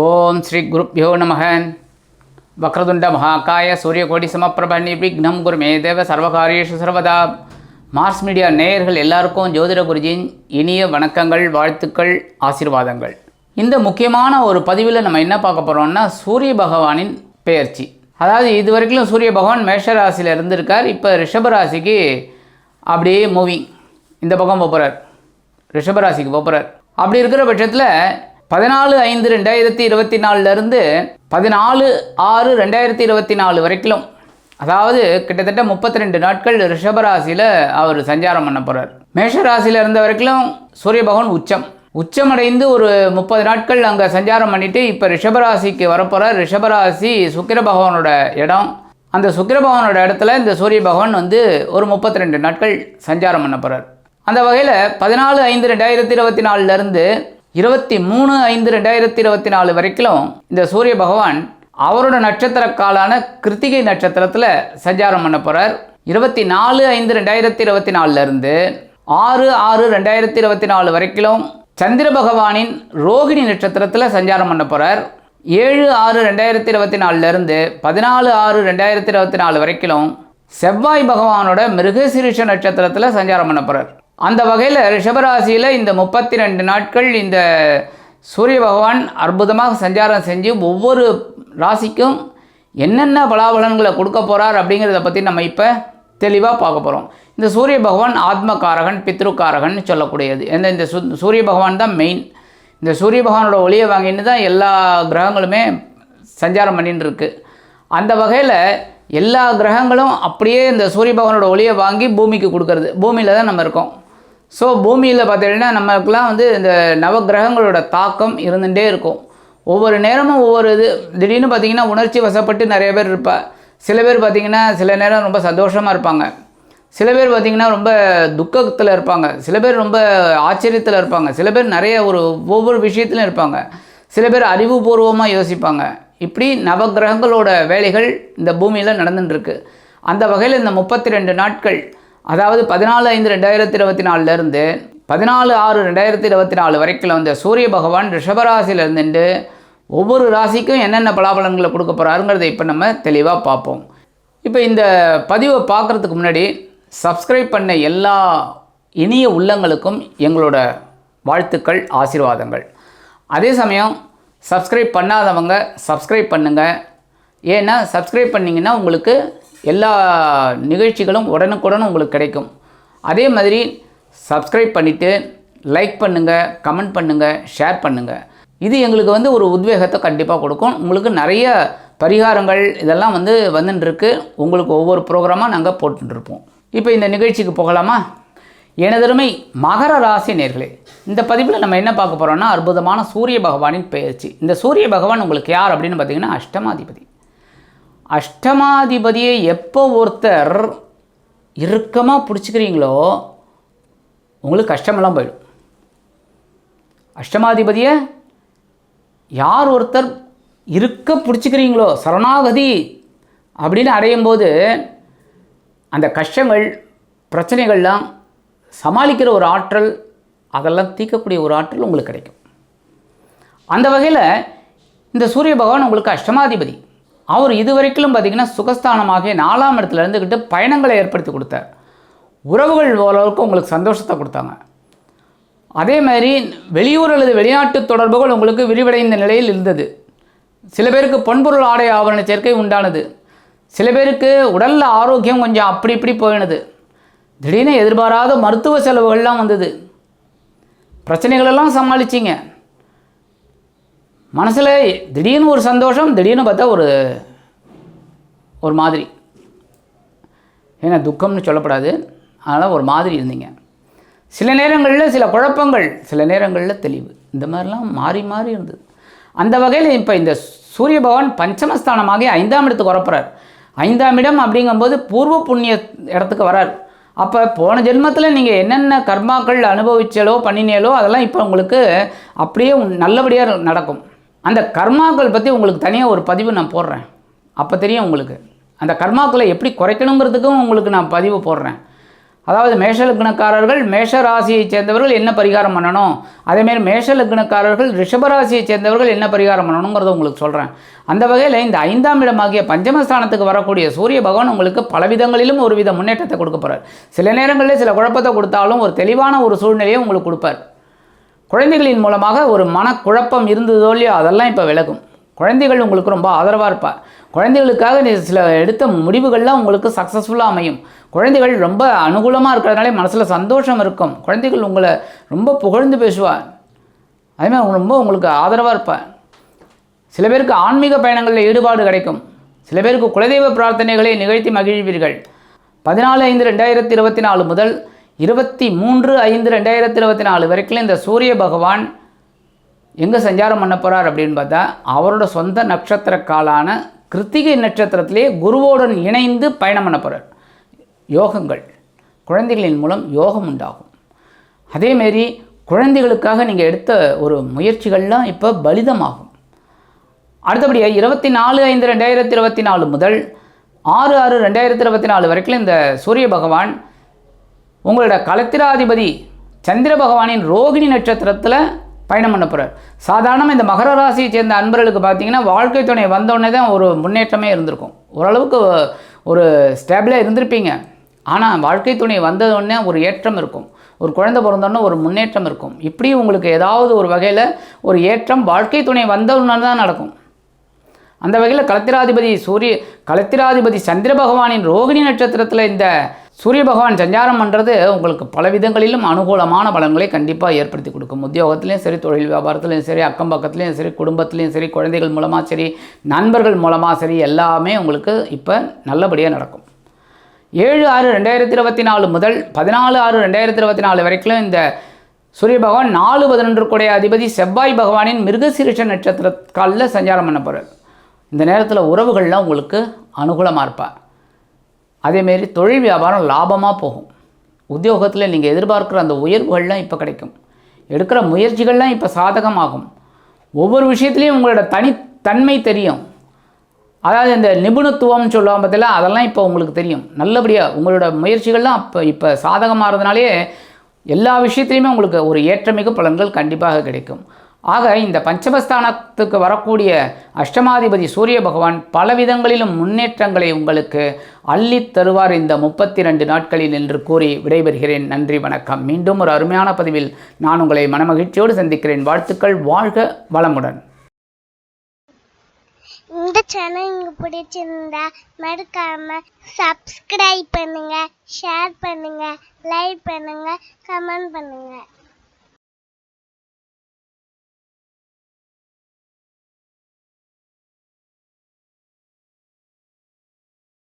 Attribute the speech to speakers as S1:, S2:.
S1: ஓம் ஸ்ரீ குருப்பியோ நமக. வக்ரதுண்ட மகாக்காய சூரியகோடி சமப்பிரப நிர்விக்னம் குருமே தேவ சர்வகாரியேஷு சர்வதா. மார்ஸ் மீடியா நேயர்கள் எல்லாருக்கும் ஜோதிட குருஜியின் இனிய வணக்கங்கள் வாழ்த்துக்கள் ஆசீர்வாதங்கள். இந்த முக்கியமான ஒரு பதிவில் நம்ம என்ன பார்க்க போகிறோம்னா சூரிய பகவானின் பெயர்ச்சி. அதாவது இது வரைக்கும் சூரிய பகவான் மேஷ ராசியில் இருந்திருக்கார். இப்போ ரிஷபராசிக்கு அப்படியே மூவிங் இந்த பக்கம் போகிறார் ரிஷபராசிக்கு போகிறார் அப்படி இருக்கிற பட்சத்தில் பதினாலு ஐந்து ரெண்டாயிரத்தி இருபத்தி நாலுலேருந்து பதினாலு ஆறு ரெண்டாயிரத்தி இருபத்தி நாலு வரைக்கும் அதாவது கிட்டத்தட்ட முப்பத்தி ரெண்டு நாட்கள் ரிஷபராசியில் அவர் சஞ்சாரம் பண்ண போகிறார் மேஷராசியில் இருந்த வரைக்கும் சூரிய பகவான் உச்சம். உச்சமடைந்து ஒரு முப்பது நாட்கள் அங்கே சஞ்சாரம் பண்ணிவிட்டு இப்போ ரிஷபராசிக்கு வரப்போகிறார் ரிஷபராசி சுக்கிர பகவானோட இடம். அந்த சுக்கிர பகவானோட இடத்துல இந்த சூரிய பகவான் வந்து ஒரு முப்பத்தி ரெண்டு நாட்கள் சஞ்சாரம் பண்ண போகிறார் அந்த வகையில் பதினாலு ஐந்து ரெண்டாயிரத்தி இருபத்தி நாலுலேருந்து இருபத்தி மூணு ஐந்து ரெண்டாயிரத்தி இருபத்தி நாலு வரைக்கும் இந்த சூரிய பகவான் அவரோட நட்சத்திர காலான கிருத்திகை நட்சத்திரத்தில் சஞ்சாரம் பண்ண போகிறார் இருபத்தி நாலு ஐந்து ரெண்டாயிரத்தி இருபத்தி நாலுலேருந்து ஆறு ஆறு ரெண்டாயிரத்தி இருபத்தி நாலு வரைக்கும் சந்திர பகவானின் ரோகிணி நட்சத்திரத்தில் சஞ்சாரம் பண்ண போகிறார் ஏழு ஆறு ரெண்டாயிரத்தி இருபத்தி நாலுலேருந்து பதினாலு ஆறு ரெண்டாயிரத்தி இருபத்தி நாலு வரைக்கும் செவ்வாய் பகவானோட மிருகசீரிஷ நட்சத்திரத்தில் சஞ்சாரம் பண்ண போகிறார் அந்த வகையில் ரிஷபராசியில் இந்த முப்பத்தி ரெண்டு நாட்கள் இந்த சூரிய பகவான் அற்புதமாக சஞ்சாரம் செஞ்சு ஒவ்வொரு ராசிக்கும் என்னென்ன பலாபலன்களை கொடுக்க போகிறார் அப்படிங்கிறத பற்றி நம்ம இப்போ தெளிவாக பார்க்க போகிறோம் இந்த சூரிய பகவான் ஆத்மகாரகன் பித்ருக்காரகன் சொல்லக்கூடியது. எந்த இந்த சு சூரிய பகவான் தான் மெயின் இந்த சூரிய பகவானோட ஒளியை வாங்கின்னு தான் எல்லா கிரகங்களுமே சஞ்சாரம் பண்ணின்னு இருக்குது அந்த வகையில் எல்லா கிரகங்களும் அப்படியே இந்த சூரிய பகவானோட ஒளியை வாங்கி பூமிக்கு கொடுக்கறது. பூமியில் தான் நம்ம இருக்கோம். ஸோ பூமியில் பார்த்தீங்கன்னா நமக்குலாம் வந்து இந்த நவகிரகங்களோட தாக்கம் இருந்துகிட்டே இருக்கும். ஒவ்வொரு நேரமும் ஒவ்வொரு இது திடீர்னு பார்த்திங்கன்னா உணர்ச்சி வசப்பட்டு நிறைய பேர் இருப்பா. சில பேர் பார்த்தீங்கன்னா சில நேரம் ரொம்ப சந்தோஷமாக இருப்பாங்க. சில பேர் பார்த்திங்கன்னா ரொம்ப துக்கத்தில் இருப்பாங்க. சில பேர் ரொம்ப ஆச்சரியத்தில் இருப்பாங்க. சில பேர் நிறைய ஒரு ஒவ்வொரு விஷயத்துலையும் இருப்பாங்க. சில பேர் அறிவுபூர்வமாக யோசிப்பாங்க. இப்படி நவகிரகங்களோட வேலைகள் இந்த பூமியில் நடந்துட்டுருக்கு அந்த வகையில் இந்த முப்பத்தி ரெண்டு நாட்கள் அதாவது பதினாலு ஐந்து ரெண்டாயிரத்தி இருபத்தி நாலுலேருந்து பதினாலு ஆறு ரெண்டாயிரத்தி இருபத்தி நாலு வரைக்கும் வந்த சூரிய பகவான் ரிஷபராசியில் ஒவ்வொரு ராசிக்கும் என்னென்ன பலாபலன்களை கொடுக்க போகிறாருங்கிறத இப்போ நம்ம தெளிவாக பார்ப்போம். இப்போ இந்த பதிவை பார்க்குறதுக்கு முன்னாடி சப்ஸ்கிரைப் பண்ண எல்லா இனிய உள்ளங்களுக்கும் எங்களோட வாழ்த்துக்கள் ஆசீர்வாதங்கள். அதே சமயம் சப்ஸ்கிரைப் பண்ணாதவங்க சப்ஸ்கிரைப் பண்ணுங்கள் ஏன்னா சப்ஸ்கிரைப் பண்ணிங்கன்னா உங்களுக்கு எல்லா நிகழ்ச்சிகளும் உடனுக்குடன் உங்களுக்கு கிடைக்கும். அதே மாதிரி சப்ஸ்கிரைப் பண்ணிவிட்டு லைக் பண்ணுங்கள் கமெண்ட் பண்ணுங்கள் ஷேர் பண்ணுங்கள் இது எங்களுக்கு வந்து ஒரு உத்வேகத்தை கண்டிப்பாக கொடுக்கும். உங்களுக்கு நிறைய பரிகாரங்கள் இதெல்லாம் வந்து வந்துட்டுருக்கு உங்களுக்கு ஒவ்வொரு ப்ரோக்ராமாக நாங்கள் போட்டுருப்போம் இப்போ இந்த நிகழ்ச்சிக்கு போகலாமா? எனதருமை மகர ராசி நேர்களே இந்த பதிவில் நம்ம என்ன பார்க்க போகிறோம்னா அற்புதமான சூரிய பகவானின் பயிற்சி இந்த சூரிய பகவான் உங்களுக்கு யார் அப்படின்னு பார்த்தீங்கன்னா அஷ்டமாதிபதி. அஷ்டமாதிபதியை எப்போ ஒருத்தர் இறுக்கமாக பிடிச்சிக்கிறீங்களோ உங்களுக்கு கஷ்டமெல்லாம் போயிடும். அஷ்டமாதிபதியை யார் ஒருத்தர் இருக்க பிடிச்சிக்கிறீங்களோ சரணாகதி அப்படின்னு அடையும் போது அந்த கஷ்டங்கள் பிரச்சனைகள்லாம் சமாளிக்கிற ஒரு ஆற்றல் அதெல்லாம் தீர்க்கக்கூடிய ஒரு ஆற்றல் உங்களுக்கு கிடைக்கும். அந்த வகையில் இந்த சூரிய பகவான் உங்களுக்கு அஷ்டமாதிபதி. அவர் இது வரைக்கும் பார்த்திங்கன்னா சுகஸ்தானமாக நாலாம் இடத்துல இருந்துக்கிட்டு பயணங்களை ஏற்படுத்தி கொடுத்தார். உறவுகள் ஓரளவுக்கு உங்களுக்கு சந்தோஷத்தை கொடுத்தாங்க. அதே மாதிரி வெளியூர் அல்லது வெளிநாட்டு தொடர்புகள் உங்களுக்கு விரிவடைந்த நிலையில் இருந்தது. சில பேருக்கு பொன்பொருள் ஆடை ஆபரண சேர்க்கை உண்டானது. சில பேருக்கு உடலில் ஆரோக்கியம் கொஞ்சம் அப்படி இப்படி போயினது. திடீர்னு எதிர்பாராத மருத்துவ செலவுகள்லாம் வந்தது. பிரச்சனைகளெல்லாம் சமாளிச்சிங்க. மனசில் திடீர்னு ஒரு சந்தோஷம் திடீர்னு பார்த்தா ஒரு ஒரு மாதிரி. ஏன்னா துக்கம்னு சொல்லப்படாது. அதனால் ஒரு மாதிரி இருந்தீங்க. சில நேரங்களில் சில குழப்பங்கள் சில நேரங்களில் தெளிவு. இந்த மாதிரிலாம் மாறி மாறி இருந்தது. அந்த வகையில் இப்போ இந்த சூரிய பகவான் பஞ்சமஸ்தானமாகி ஐந்தாம் இடத்துக்கு வரப்போகிறார் ஐந்தாம் இடம் அப்படிங்கும்போது பூர்வ புண்ணிய இடத்துக்கு வரார். அப்போ போன ஜென்மத்தில் நீங்கள் என்னென்ன கர்மாக்கள் அனுபவிச்சலோ பண்ணினீங்களோ அதெல்லாம் இப்போ உங்களுக்கு அப்படியே நல்லபடியாக நடக்கும். அந்த கர்மாக்கள் பற்றி உங்களுக்கு தனியாக ஒரு பதிவு நான் போடுறேன். அப்போ தெரியும் உங்களுக்கு. அந்த கர்மாக்களை எப்படி குறைக்கணுங்கிறதுக்கும் உங்களுக்கு நான் பதிவு போடுறேன். அதாவது மேஷ லக்னக்காரர்கள் மேஷ ராசியைச் சேர்ந்தவர்கள் என்ன பரிகாரம் பண்ணணும்? அதேமாரி மேஷ லக்னக்காரர்கள் ரிஷப சேர்ந்தவர்கள் என்ன பரிகாரம் பண்ணணுங்கிறத உங்களுக்கு சொல்கிறேன் அந்த வகையில் இந்த ஐந்தாம் இடமாகிய பஞ்சமஸ்தானத்துக்கு வரக்கூடிய சூரிய பகவான் உங்களுக்கு பலவிதங்களிலும் ஒரு வித முன்னேற்றத்தை கொடுக்க போகிறார் சில நேரங்களில் சில குழப்பத்தை கொடுத்தாலும் ஒரு தெளிவான ஒரு சூழ்நிலையை உங்களுக்கு கொடுப்பார். குழந்தைகளின் மூலமாக ஒரு மனக்குழப்பம் இருந்ததோ இல்லையோ அதெல்லாம் இப்போ விலகும். குழந்தைகள் உங்களுக்கு ரொம்ப ஆதரவாக இருப்பா. குழந்தைகளுக்காக நீ சில எடுத்த முடிவுகள்லாம் உங்களுக்கு சக்ஸஸ்ஃபுல்லாக அமையும். குழந்தைகள் ரொம்ப அனுகூலமாக இருக்கிறதுனாலே மனசில் சந்தோஷம் இருக்கும். குழந்தைகள் உங்களை ரொம்ப புகழ்ந்து பேசுவா. அதேமாதிரி அவங்க ரொம்ப உங்களுக்கு ஆதரவாக இருப்பா. சில பேருக்கு ஆன்மீக பயணங்களில் ஈடுபாடு கிடைக்கும். சில பேருக்கு குலதெய்வ பிரார்த்தனைகளை நிகழ்த்தி மகிழ்வீர்கள். பதினாலு ஐந்து ரெண்டாயிரத்தி இருபத்தி நாலு முதல் இருபத்தி மூன்று ஐந்து ரெண்டாயிரத்தி இருபத்தி நாலு வரைக்கும் இந்த சூரிய பகவான் எங்கே சஞ்சாரம் பண்ண போகிறார் அப்படின்னு பார்த்தா அவரோட சொந்த நட்சத்திர காலான கிருத்திகை நட்சத்திரத்திலே குருவோடன் இணைந்து பயணம் பண்ண போகிறார் யோகங்கள் குழந்தைகளின் மூலம் யோகம் உண்டாகும். அதேமாரி குழந்தைகளுக்காக நீங்கள் எடுத்த ஒரு முயற்சிகள்லாம் இப்போ பலிதமாகும். அடுத்தபடியாக இருபத்தி நாலு ஐந்து ரெண்டாயிரத்தி இருபத்தி நாலு முதல் ஆறு ஆறு ரெண்டாயிரத்தி இருபத்தி நாலு வரைக்கும் இந்த சூரிய பகவான் உங்களோட கலத்திராதிபதி சந்திர பகவானின் ரோகிணி நட்சத்திரத்தில் பயணம் பண்ண போகிறார் சாதாரணமாக இந்த மகர ராசியை சேர்ந்த அன்பர்களுக்கு பார்த்தீங்கன்னா வாழ்க்கை துணை வந்தோடனே தான் ஒரு முன்னேற்றமே இருந்திருக்கும். ஓரளவுக்கு ஒரு ஸ்டேபிளாக இருந்திருப்பீங்க. ஆனால் வாழ்க்கை துணை வந்ததுடனே ஒரு ஏற்றம் இருக்கும். ஒரு குழந்தை பிறந்தோடனே ஒரு முன்னேற்றம் இருக்கும். இப்படி உங்களுக்கு ஏதாவது ஒரு வகையில் ஒரு ஏற்றம் வாழ்க்கை துணை வந்தவுடனே தான் நடக்கும். அந்த வகையில் கலத்திராதிபதி சூரிய கலத்திராதிபதி சந்திர பகவானின் ரோகிணி நட்சத்திரத்தில் இந்த சூரிய பகவான் சஞ்சாரம் பண்ணுறது உங்களுக்கு பல விதங்களிலும் அனுகூலமான பலன்களை கண்டிப்பாக ஏற்படுத்தி கொடுக்கும். உத்தியோகத்துலேயும் சரி தொழில் வியாபாரத்துலேயும் சரி அக்கம் பக்கத்துலேயும் சரி குடும்பத்துலேயும் சரி குழந்தைகள் மூலமாக சரி நண்பர்கள் மூலமாக சரி எல்லாமே உங்களுக்கு இப்போ நல்லபடியாக நடக்கும். ஏழு ஆறு ரெண்டாயிரத்தி இருபத்தி நாலு முதல் பதினாலு ஆறு ரெண்டாயிரத்தி இருபத்தி நாலு வரைக்கும் இந்த சூரிய பகவான் நாலு பதினொன்று கூடிய அதிபதி செவ்வாய் பகவானின் மிருகசீரிஷ நட்சத்திர காலில் சஞ்சாரம் பண்ண போகிறார் இந்த நேரத்தில் உறவுகள்லாம் உங்களுக்கு அனுகூலமாக இருப்பார் அதேமாரி தொழில் வியாபாரம் லாபமாக போகும். உத்தியோகத்தில் நீங்கள் எதிர்பார்க்குற அந்த உயர்வுகள்லாம் இப்போ கிடைக்கும். எடுக்கிற முயற்சிகள்லாம் இப்போ சாதகமாகும். ஒவ்வொரு விஷயத்துலையும் உங்களோட தனித்தன்மை தெரியும். அதாவது இந்த நிபுணத்துவம்னு சொல்லுவாங்க பார்த்தீங்களா அதெல்லாம் இப்போ உங்களுக்கு தெரியும். நல்லபடியாக உங்களோட முயற்சிகள்லாம் இப்போ இப்போ சாதகமாகிறதுனாலே எல்லா விஷயத்துலையுமே உங்களுக்கு ஒரு ஏற்றமிகு பலன்கள் கண்டிப்பாக கிடைக்கும். ஆக இந்த பஞ்சமஸ்தானத்துக்கு வரக்கூடிய அஷ்டமாதிபதி சூரிய பகவான் பல விதங்களிலும் முன்னேற்றங்களை உங்களுக்கு அள்ளித் தருவார் இந்த முப்பத்தி ரெண்டு நாட்களில் என்று கூறி விடைபெறுகிறேன். நன்றி வணக்கம். மீண்டும் ஒரு அருமையான பதிவில் நான் உங்களை மனமகிழ்ச்சியோடு சந்திக்கிறேன். வாழ்த்துக்கள் வாழ்க வளமுடன்.
S2: இந்த சேனல் உங்களுக்கு பிடிச்சிருந்தா மறக்காம சப்ஸ்கிரைப் பண்ணுங்க ஷேர் பண்ணுங்க லைக் பண்ணுங்க கமெண்ட் பண்ணுங்க.